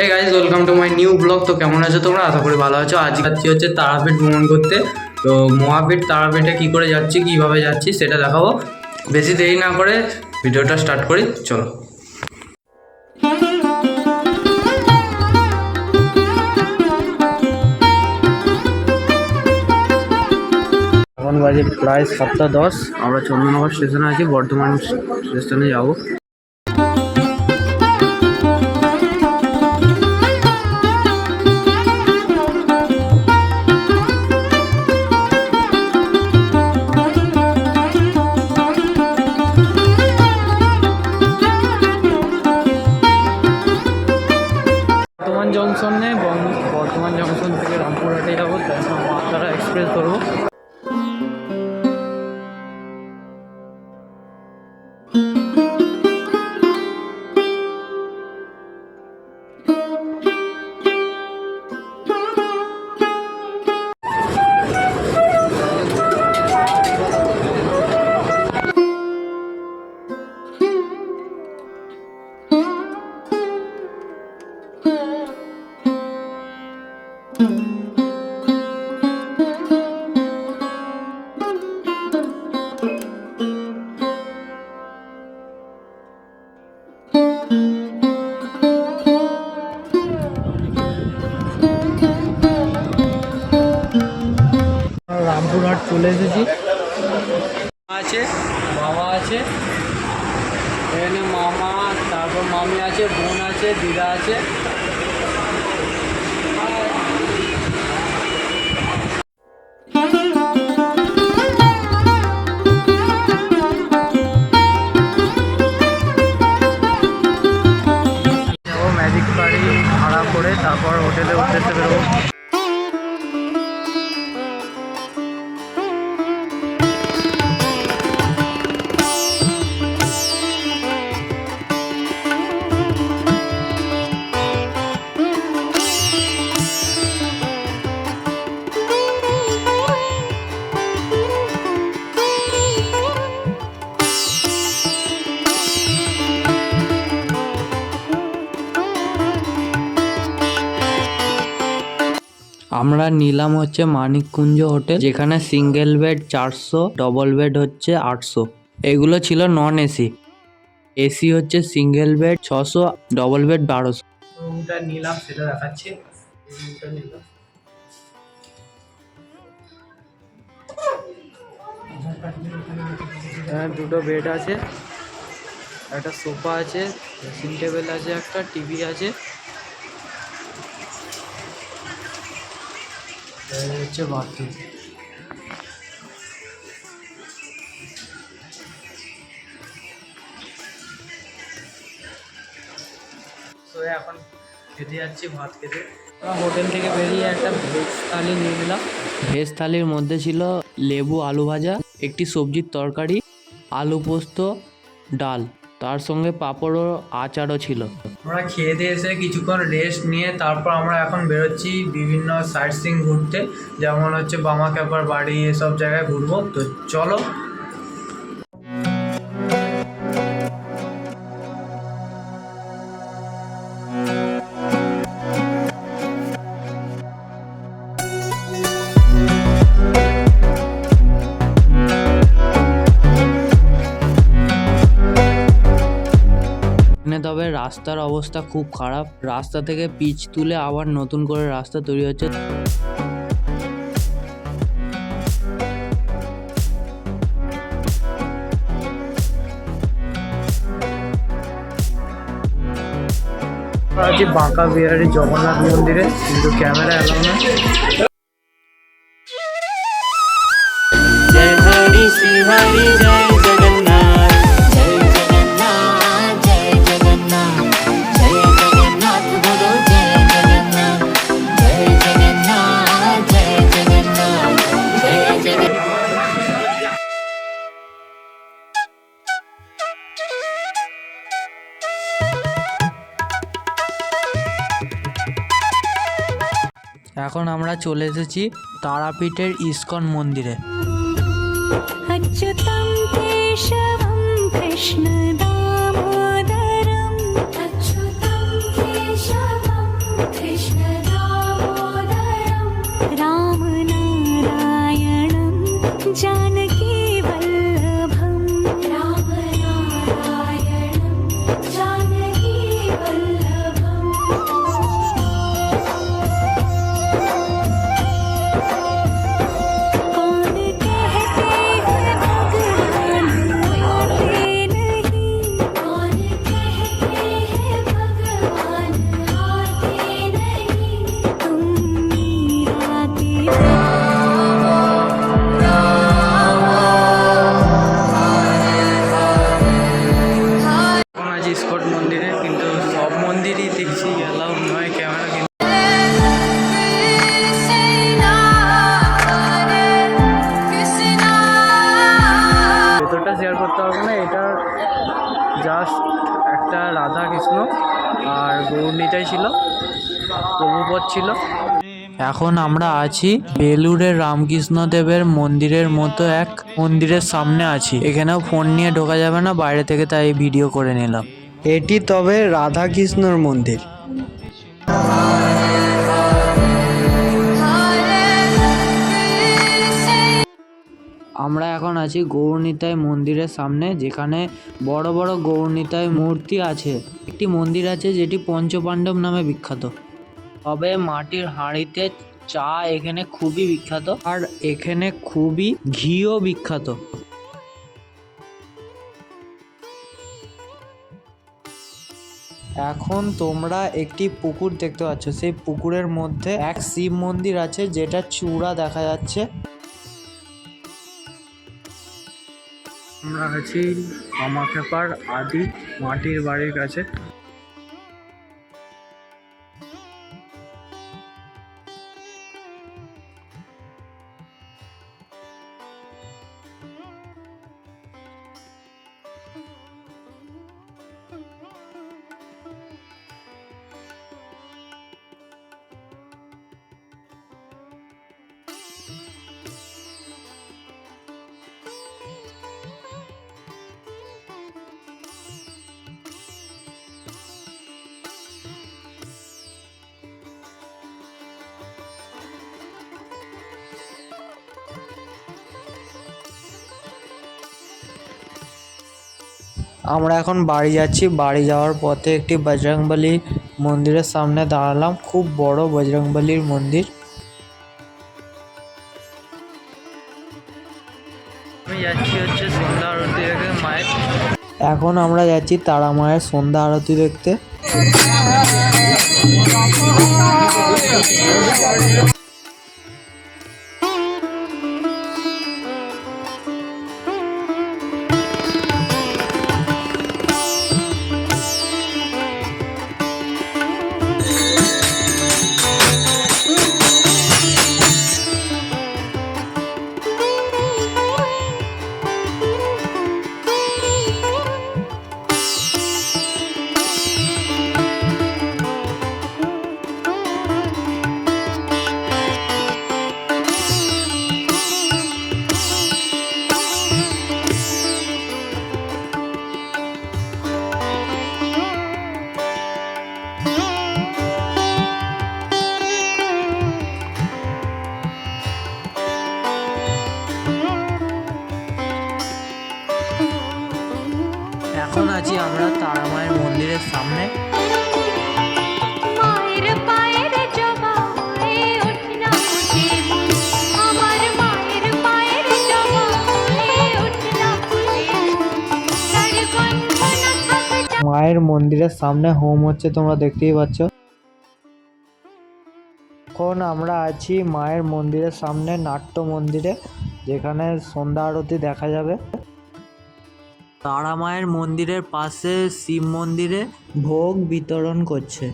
Hey guys welcome to my new blog তো কেমন আছো তোমরা? আশা করি ভালো আছো। আজ যাচ্ছি হচ্ছে তারাপীঠ ভ্রমণ করতে। তো মহাপীঠ তারাপীঠে কী করে যাচ্ছি, কীভাবে যাচ্ছি সেটা দেখাবো। বেশি দেরি না করে ভিডিওটা স্টার্ট করি। চলো। এখন বাজে প্রায় সাতটা দশ। আমরা চন্দননগর স্টেশনে আছি। বর্ধমান স্টেশনে যাব। জংশনে বর্ধমান জংশন থেকে রামপুরহাটে যাব তারপর মাতারা এক্সপ্রেস ধরবো। রামপুরহাট চলে এসেছি। আছে? বাবা আছে। এখানে মামা তারপর মামি আছে বোন আছে দিদা আছে। আমরা নিলাম হচ্ছে মানিককুঞ্জ হোটেল যেখানে সিঙ্গেল বেড চারশো ডবল বেড হচ্ছে আটশো। এগুলো ছিল নন এসি এসি হচ্ছে সিঙ্গেল বেড ছশো ডবল বেড বারোশো। রুমটা নিলাম সেটা দেখাচ্ছি। রুমটা নিলাম। হ্যাঁ দুটো বেড আছে। একটা সোফা আছে ড্রেসিং টেবিল আছে একটা টিভি আছে। এই হচ্ছে বাথরুম তো এখন খেতে যাচ্ছি ভাত খেতে। আমরা হোটেল থেকে বেরিয়ে একটা ভেজ থালি নিয়ে নিলাম। ভেজ থালির মধ্যে ছিল লেবু আলু ভাজা একটি সবজির তরকারি আলু পোস্ত ডাল। তার সঙ্গে পাঁপড়ও আচারও ছিল। আমরা খেয়ে দিয়ে এসে কিছুক্ষণ রেস্ট নিয়ে তারপর আমরা এখন বেরোচ্ছি বিভিন্ন সাইট সিং ঘুরতে, যেমন হচ্ছে বামা ক্যাপার বাড়ি, এসব জায়গায় ঘুরবো। তো চলো অবস্থা খুব খারাপ। রাস্তা থেকে পিচ তুলে আবার নতুন করে রাস্তা তৈরি হচ্ছে। বাঁকা বিহারি জগন্নাথ মন্দিরে কিন্তু ক্যামেরা এলাম না। এখন আমরা চলে এসেছি তারাপীঠের ইস্কন মন্দিরে। কৃষ্ণ পারব না এটা জাস্ট একটা রাধা কৃষ্ণ আর গৌরনীতাই ছিল প্রভুপদ ছিল। এখন আমরা আছি বেলুড়ের রামকৃষ্ণ দেবের মন্দিরের মতো এক মন্দিরের সামনে আছি। এখানেও ফোন নিয়ে ঢোকা যাবে না বাইরে থেকে তাই ভিডিও করে নিলাম। এটি তবে রাধা কৃষ্ণর মন্দির। আমরা এখন আছি গৌরনীতাই মন্দিরের সামনে, যেখানে বড় বড় গৌরনীতাই মূর্তি আছে। একটি মন্দির আছে যেটি পঞ্চপাণ্ডব নামে বিখ্যাত। তবে মাটির হাঁড়িতে চা এখানে খুবই বিখ্যাত, আর এখানে খুবই ঘিও বিখ্যাত। এখন তোমরা একটি পুকুর দেখতে পাচ্ছ। সেই পুকুরের মধ্যে এক শিব মন্দির আছে, যেটা চূড়া দেখা যাচ্ছে। আমরা আছি মামাখ্যাপার আদি মাটির বাড়ির কাছে। আমরা এখন বাড়ি যাচ্ছি। বাড়ি যাওয়ার পথে একটি বজরংবলী মন্দিরের সামনে দাঁড়ালাম। খুব বড় বজরংবলীর মন্দির। যাচ্ছি হচ্ছে সন্ধ্যা আরতি দেখে মায়ের এখন আমরা যাচ্ছি তারা মায়ের সন্ধ্যা আরতি দেখতে। মন্দিরের সামনে হোম হচ্ছে, তোমরা দেখতেই পাচ্ছ। এখন আমরা আছি মায়ের মন্দিরের সামনে, নাট্য মন্দিরে, যেখানে সন্ধ্যা আরতি দেখা যাবে। তারা মায়ের মন্দিরের পাশে শিব মন্দিরে ভোগ বিতরণ করছে।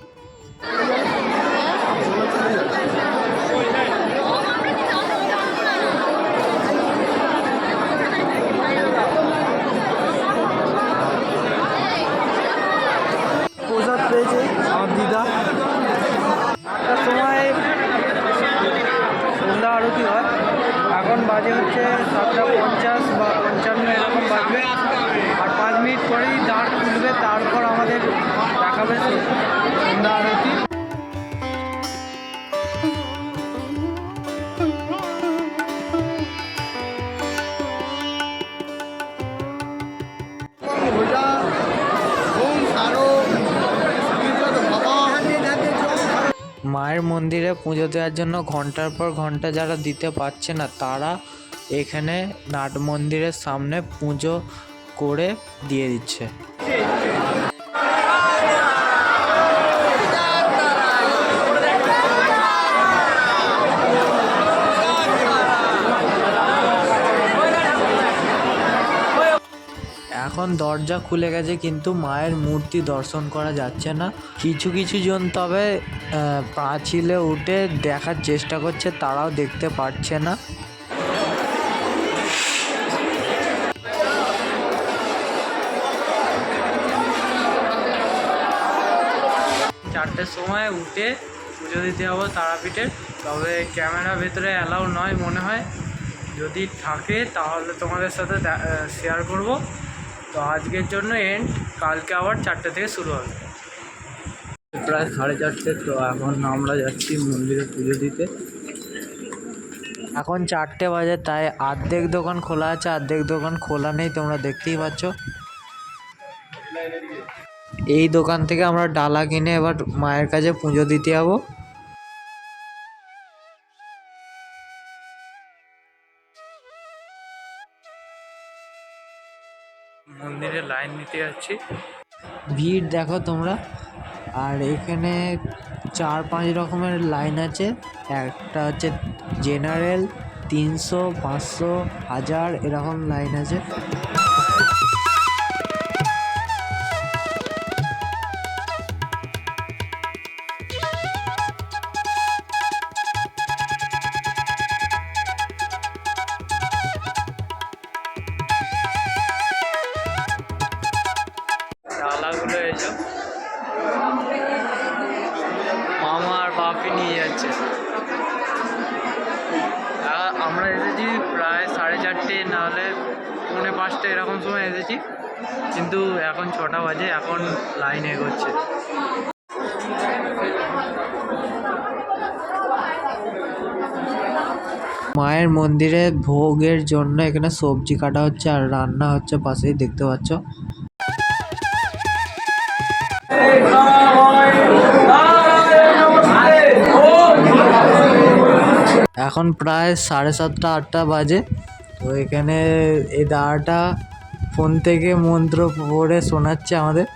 মায়ের মন্দিরে পুজো দেওয়ার জন্য ঘণ্টার পর ঘণ্টা যারা দিতে পারছে না, তারা এখানে নাট মন্দিরের সামনে পুজো করে দিয়ে দিচ্ছে। এখন দরজা খুলে গেছে, কিন্তু মায়ের মূর্তি দর্শন করা যাচ্ছে না। কিছু কিছু জন তবে পাঁচিলে উঠে দেখার চেষ্টা করছে, তারাও দেখতে পারছে না। চারটের সময় উঠে পুজো দিতে হব তারাপীঠের তবে ক্যামেরা ভেতরে অ্যালাউ নয় মনে হয়। যদি থাকে, তাহলে তোমাদের সাথে শেয়ার করব। তো আজকের জন্য এন্ড কালকে আবার চারটে থেকে শুরু হবে। প্রায় সাড়ে চারটে তো এখন আমরা যাচ্ছি মন্দিরে পুজো দিতে। এখন চারটে বাজে তাই আর্ধেক দোকান খোলা আছে আর্ধেক দোকান খোলা নেই তোমরা দেখতেই পাচ্ছ। এই দোকান থেকে আমরা ডালা কিনে এবার মায়ের কাছে পুজো দিতে যাব। লাইন দিতে যাচ্ছি। ভিড় দেখো তোমরা। আর এখানে চার পাঁচ রকমের লাইন আছে। একটা হচ্ছে জেনারেল তিনশো, পাঁচশো, হাজার, এরকম লাইন আছে। আ- আমরা এসেছি প্রায় সাড়ে চারটে নাহলে পৌনে পাঁচটা এরকম সময় এসেছি। কিন্তু এখন ছটা বাজে এখন লাইন এগোচ্ছে। মায়ের মন্দিরে ভোগের জন্য এখানে সবজি কাটা হচ্ছে আর রান্না হচ্ছে পাশেই দেখতে পাচ্ছ। এখন প্রায় সাড়ে সাতটা, আটটা বাজে। তো এখানে এই দাঁড়াটা ফোন থেকে মন্ত্র পড়ে শোনাচ্ছে আমাদের।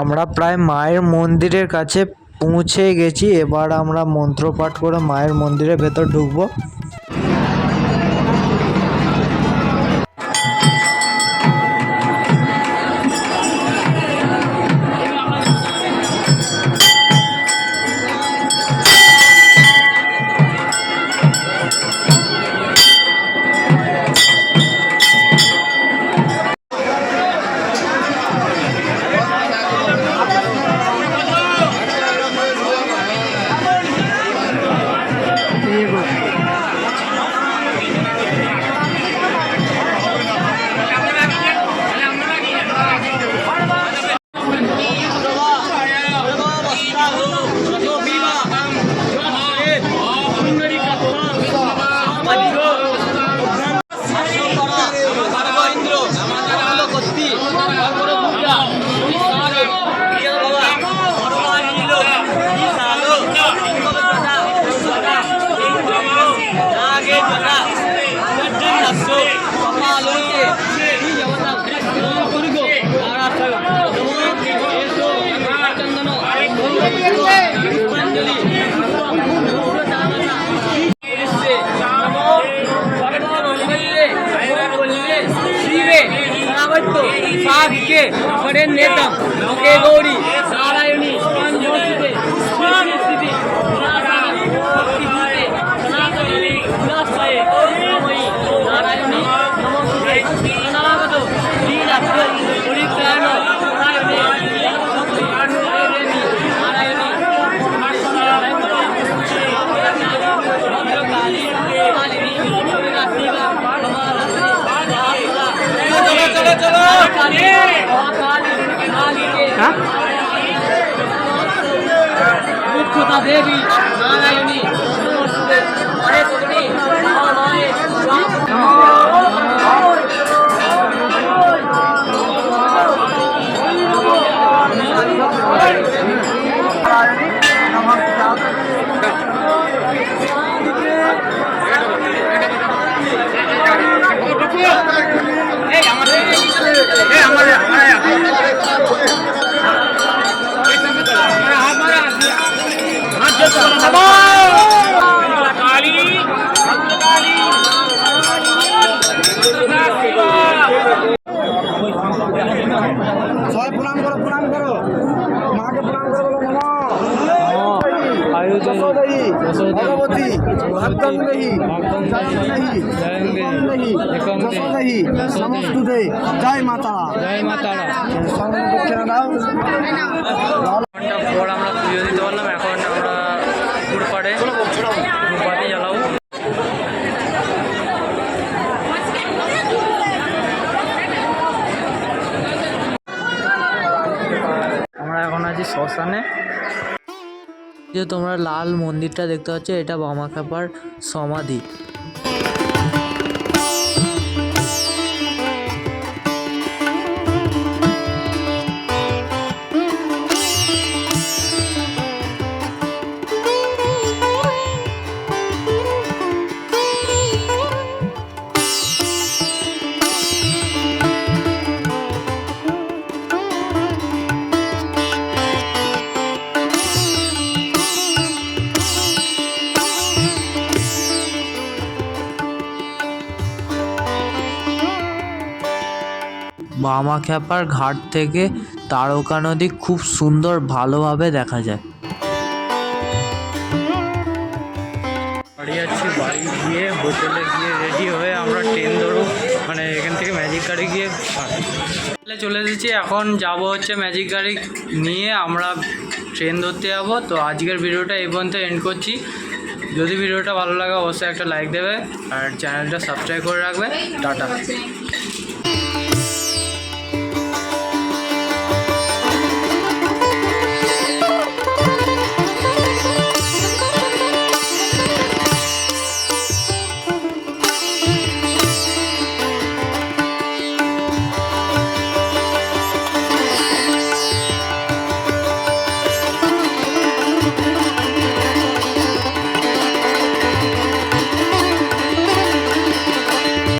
আমরা প্রায় মায়ের মন্দিরের কাছে পৌঁছে গেছি। এবার আমরা মন্ত্র পাঠ করে মায়ের মন্দিরের ভেতর ঢুকবো। के बड़े नेता के गौरी দেবী নারায়ণী যে তোমরা লাল মন্দিরটা দেখতে পাচ্ছ এটা বামাক্ষ্যাপার সমাধি। বামাখ্যাপার ঘাট থেকে তারকা নদী খুব সুন্দর ভালোভাবে দেখা যায়। বাড়ি যাচ্ছি, বাড়ি গিয়ে হোটেলে গিয়ে রেডি হয়ে আমরা ট্রেন ধরবো। মানে এখান থেকে ম্যাজিক গাড়ি গিয়ে চলে এসেছি। এখন যাব হচ্ছে ম্যাজিক গাড়ি নিয়ে আমরা ট্রেন ধরতে যাব। তো আজকের ভিডিওটা এই পর্যন্ত এন্ড করছি। যদি ভিডিওটা ভালো লাগে অবশ্যই একটা লাইক দেবে আর চ্যানেলটা সাবস্ক্রাইব করে রাখবে। টাটা।